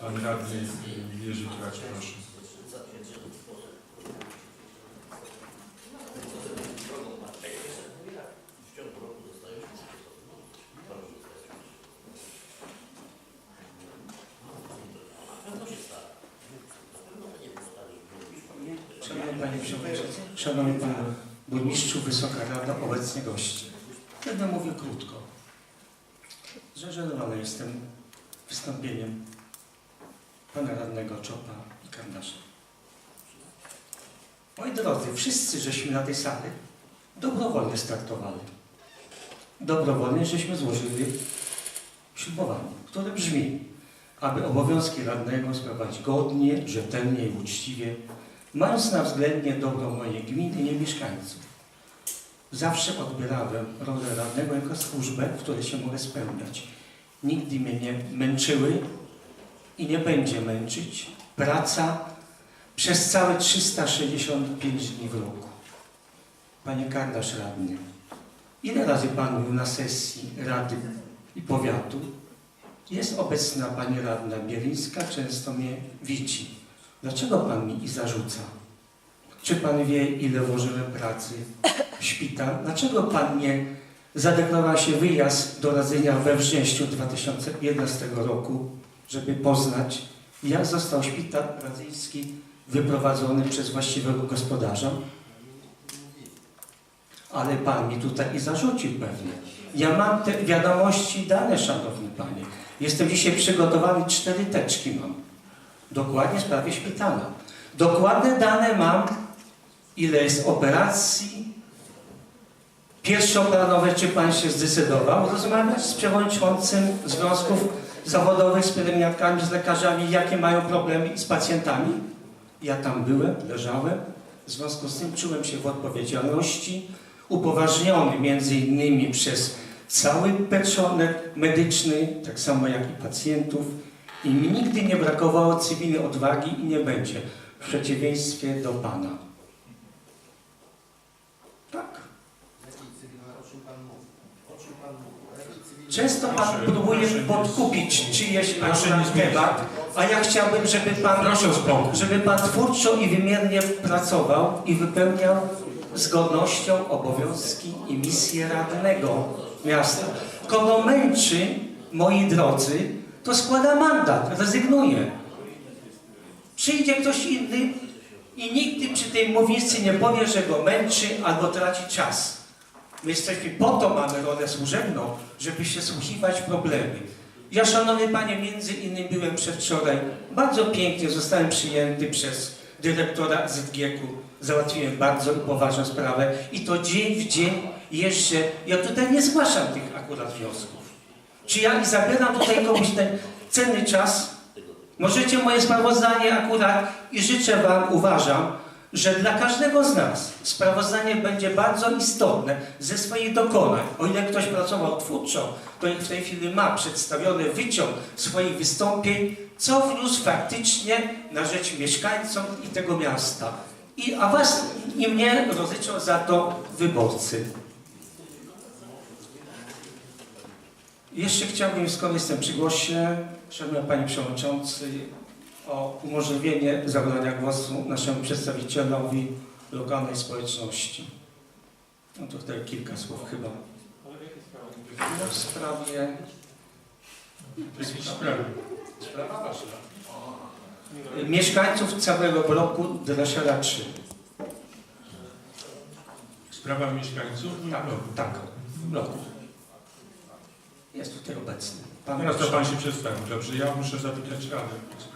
Pan radny Jerzy Tracz, proszę. Szanowny Panie Przewodniczący, Szanowny Panie Burmistrzu, Wysoka Rada, obecni goście. Będę mówił krótko. Zażenowany jestem wystąpieniem Pana Radnego Czopa i Kardasza. Moi drodzy, wszyscy żeśmy na tej sali dobrowolnie startowali. Dobrowolnie żeśmy złożyli ślubowanie, które brzmi, aby obowiązki radnego sprawować godnie, rzetelnie i uczciwie, mając na względzie dobro mojej gminy i mieszkańców. Zawsze odbierałem rolę radnego jako służbę, w której się mogę spełniać. Nigdy mnie nie męczyły i nie będzie męczyć praca przez całe 365 dni w roku. Panie Kardasz radny, ile razy Pan był na sesji Rady i Powiatu? Jest obecna Pani Radna Bielińska, często mnie widzi. Dlaczego Pan mi i zarzuca? Czy Pan wie, ile włożyłem pracy w szpital? Dlaczego Pan nie zadeklarował się wyjazd do Radzenia we wrześniu 2011 roku, żeby poznać, jak został szpital radzyński wyprowadzony przez właściwego gospodarza? Ale Pan mi tutaj i zarzucił pewnie. Ja mam te wiadomości dane, Szanowny Panie. Jestem dzisiaj przygotowany, cztery teczki mam. Dokładnie w sprawie szpitala. Dokładne dane mam, ile jest operacji pierwszoplanowe, czy Pan się zdecydował rozmawiać z przewodniczącym związków zawodowych, z pielęgniarkami, z lekarzami, jakie mają problemy z pacjentami. Ja tam byłem, leżałem. W związku z tym czułem się w odpowiedzialności, upoważniony między innymi przez cały personel medyczny, tak samo jak i pacjentów, i nigdy nie brakowało cywilnej odwagi i nie będzie, w przeciwieństwie do Pana. Tak. Często Pan Proszę, próbuje proszę podkupić czyjeś akurat temat, a ja chciałbym, żeby Pan, Proszę żeby Pan twórczo i wymiernie pracował i wypełniał z godnością obowiązki i misję radnego miasta. Kogo męczy, moi drodzy, to składa mandat, rezygnuje. Przyjdzie ktoś inny i nigdy przy tej mównicy nie powie, że go męczy albo traci czas. My jesteśmy po to mamy rolę służebną, żeby się słuchiwać problemy. Ja, szanowny panie, między innymi byłem przedwczoraj, bardzo pięknie zostałem przyjęty przez dyrektora ZGK-u. Załatwiłem bardzo poważną sprawę i to dzień w dzień jeszcze, ja tutaj nie zgłaszam tych akurat wniosków. Czy ja zabieram tutaj komuś ten cenny czas? Możecie moje sprawozdanie akurat i życzę Wam, uważam, że dla każdego z nas sprawozdanie będzie bardzo istotne ze swoich dokonań. O ile ktoś pracował twórczo, to niech w tej chwili ma przedstawiony wyciąg swoich wystąpień, co wniósł faktycznie na rzecz mieszkańcom i tego miasta. I, a Was i mnie rozliczą za to wyborcy. Jeszcze chciałbym, skoro jestem przy głosie, Szanowny Panie Przewodniczący, o umożliwienie zabrania głosu naszemu przedstawicielowi lokalnej społeczności. No to tutaj kilka słów chyba. W sprawie... W jakiej sprawie? Sprawa ważna. Mieszkańców całego bloku Dreszera 3. Sprawa mieszkańców? Tak, tak, w bloku. Jest tutaj obecny. Pan Teraz to Pan się przedstawił. Dobrze, ja muszę zapytać Radę w tej sprawie.